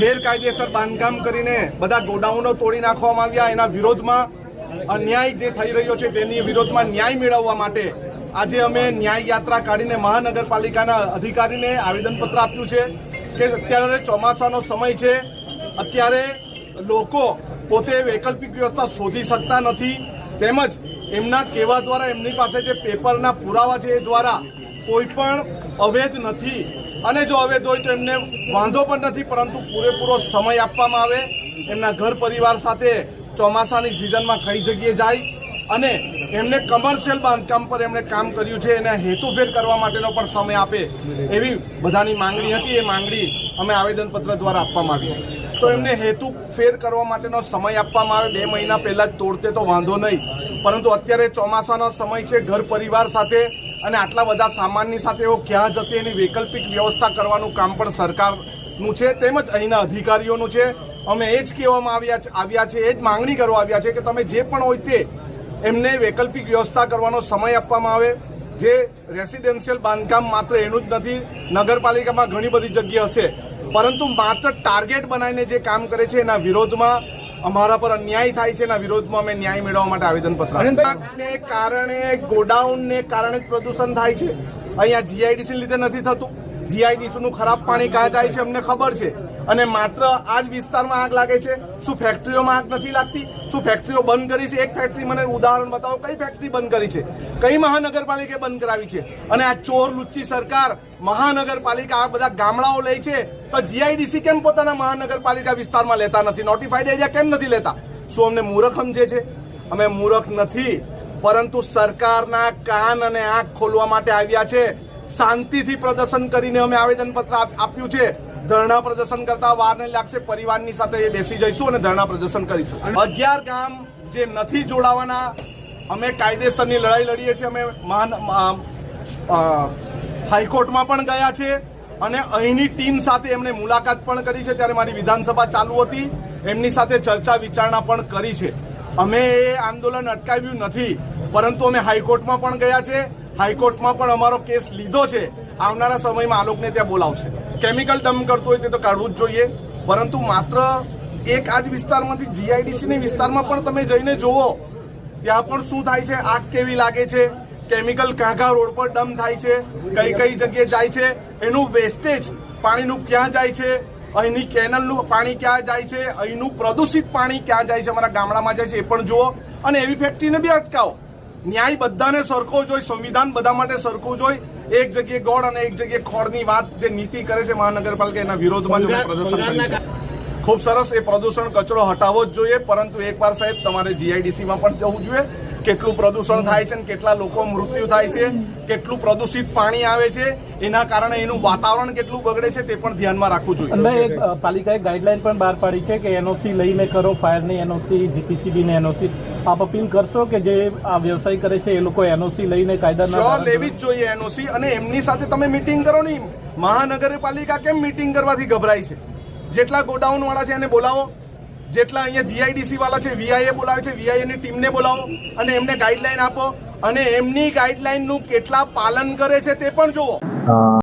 ગેરકાયદેસર બાંધકામ કરીને બધા ગોડાઉનો તોડી નાખવામાં આવ્યા. એના વિરોધમાં અન્યાય જે થઈ રહ્યો છે તેની વિરોધમાં ન્યાય મેળવવા માટે આજે અમે ન્યાય યાત્રા કાઢીને મહાનગરપાલિકાના અધિકારીને આવેદનપત્ર આપ્યું છે કે અત્યારે ચોમાસાનો સમય છે. અત્યારે લોકો પોતે વૈકલ્પિક વ્યવસ્થા શોધી શકતા નથી. તેમજ એમના કહેવા દ્વારા એમની પાસે જે પેપરના પુરાવા છે એ દ્વારા કોઈ પણ અવૈધ નથી. અને જો હવે હોય તો એમને વાંધો પણ નથી, પરંતુ પૂરેપૂરો સમય આપવામાં આવે. એમના ઘર પરિવાર સાથે ચોમાસાની સિઝનમાં કઈ જગ્યાએ જાય અને એમને કમર્શિયલ બાંધકામ પર એમણે કામ કર્યું છે, એને હેતુફેર કરવા માટેનો પણ સમય આપે એવી બધાની માંગણી હતી. એ માંગણી અમે આવેદનપત્ર દ્વારા આપવામાં આવી છે. તો એમને હેતુ ફેર કરવા માટેનો સમય આપવામાં આવે. બે મહિના પહેલાં જ તોડતે તો વાંધો નહીં. પરંતુ અત્યારે ચોમાસાનો સમય છે, ઘર પરિવાર સાથે અને આટલા બધા સામાનની સાથે એવો ક્યાં જશે એની વૈકલ્પિક વ્યવસ્થા કરવાનું કામ પણ સરકારનું છે, તેમજ અહીંના અધિકારીઓનું છે. અમે એ જ કહેવામાં આવ્યા આવ્યા છે, એ જ માંગણી કરવા આવ્યા છે કે તમે જે પણ હોય તે એમને વૈકલ્પિક વ્યવસ્થા કરવાનો સમય આપવામાં આવે. જે રેસિડેન્શિયલ બાંધકામ માત્ર એનું જ નથી, નગરપાલિકામાં ઘણી બધી જગ્યા હશે. પરંતુ માત્ર ટાર્ગેટ બનાવીને જે કામ કરે છે એના વિરોધમાં અમારા પર અન્યાય થાય છે એના વિરોધમાં અમે ન્યાય મેળવવા માટે આવેદનપત્ર ને કારણે ગોડાઉનને કારણે જ પ્રદૂષણ થાય છે. અહીંયા જીઆઈડીસી લીધે નથી થતું. જીઆઈડીસી નું ખરાબ પાણી ક્યાં જાય છે અમને ખબર છે. અને માત્ર આ જ વિસ્તારમાં આગ લાગે છે. શું ફેક્ટરીઓમાં આગ નથી લાગતી? શું ફેક્ટરીઓ બંધ કરી છે? એક ફેક્ટરી મને ઉદાહરણ બતાવો, કઈ ફેક્ટરી બંધ કરી છે? કઈ મહાનગરપાલિકાએ બંધ કરાવી છે? અને આ ચોર લુચ્ચી સરકાર મહાનગરપાલિકા આ બધા ગામડાઓ લે છે, તો જીઆઈડીસી કેમ પોતાના મહાનગરપાલિકા વિસ્તારમાં લેતા નથી? નોટિફાઈડ એરિયા કેમ નથી લેતા? શું અમને મૂરખ સમજે છે? અમે મૂરખ નથી, પરંતુ સરકારના કાન અને આંખ ખોલવા માટે આવ્યા છે. શાંતિથી પ્રદર્શન કરીને અમે આવેદનપત્ર આપ- આપ્યું છે. ધરણા પ્રદર્શન કરતા વાર નહીં લાગશે પરિવારની સાથે બેસી જઈશું અને ધરણા પ્રદર્શન કરીશું. અગિયાર ગામ જે નથી જોડાવાના, અમે કાયદેસરની લડાઈ લડીએ છીએ. અમે મહાન હાઈકોર્ટમાં પણ ગયા છે અને અહીંની ટીમ સાથે એમણે મુલાકાત પણ કરી છે. ત્યારે મારી વિધાનસભા ચાલુ હતી. એમની સાથે ચર્ચા વિચારણા પણ કરી છે. અમે એ આંદોલન અટકાવ્યું નથી. પરંતુ અમે હાઈકોર્ટમાં પણ ગયા છે. હાઈકોર્ટમાં પણ અમારો કેસ લીધો છે. આવનારા સમયમાં આલોકને ત્યાં બોલાવશે. કેમિકલ ડમ્પ કરતું હોય તે તો કાઢવું જ જોઈએ. પરંતુ માત્ર એક આ જ વિસ્તારમાંથી જીઆઈડીસીની વિસ્તારમાં પણ તમે જઈને જુઓ, ત્યાં પણ શું થાય છે? આગ કેવી લાગે છે? કેમિકલ કાંકા રોડ પર ડમ થાય છે? કઈ કઈ જગ્યાએ જાય છે? એનું વેસ્ટેજ પાણીનું ક્યાં જાય છે? અહીંની કેનલનું પાણી ક્યાં જાય છે? અહીંનું પ્રદૂષિત પાણી ક્યાં જાય છે? અમારા ગામડામાં જાય છે એ પણ જુઓ. અને એવી ફેક્ટરીને બી અટકાવો. ન્યાય બધાને સરખો જોઈ સંવિધાન બધા માટે સરખું જોઈ એક જગ્યાએ ગોળ અને એક જગ્યાએ ખોળની વાત જે નીતિ કરે છે મહાનગરપાલિકા એના વિરોધમાં જ પ્રદર્શન કર્યું છે. ખૂબ સરસ એ પ્રદૂષણ કચરો હટાવવો જ જોઈએ પરંતુ એકવાર સાહેબ તમારે જીઆઈડીસીમાં પણ જવું જોઈએ. કેટલું પ્રદૂષણ થાય છે અને કેટલા લોકો મૃત્યુ થાય છે કેટલું પ્રદૂષિત પાણી આવે છે એના કારણે એનું વાતાવરણ કેટલું બગડે છે તે પણ ધ્યાનમાં રાખવું જોઈએ. અને એક પાલિકાએ ગાઈડલાઈન પણ બહાર પાડી છે કે એનઓસી લઈને કરો ફાયરની એનઓસી જીપીસીબી ને એનઓસી. આપ અપીલ કરશો કે જે આ વ્યવસાય કરે છે એ લોકો એનઓસી લઈને કાયદાના લેવી જ જોઈએ એનઓસી અને એમની સાથે તમે મીટિંગ કરો નહીં. મહાનગરપાલિકા કેમ મીટિંગ કરવાથી ગભરાય છે? જેટલા ગોડાઉન વાળા છે એને બોલાવો. જેટલા અહીંયા જીઆઈડીસી વાળા છે વીઆઈએ બોલાવે છે વીઆઈએની ટીમને બોલાવો અને એમને ગાઈડલાઈન આપો અને એમની ગાઈડલાઈનનું કેટલા પાલન કરે છે તે પણ જુઓ.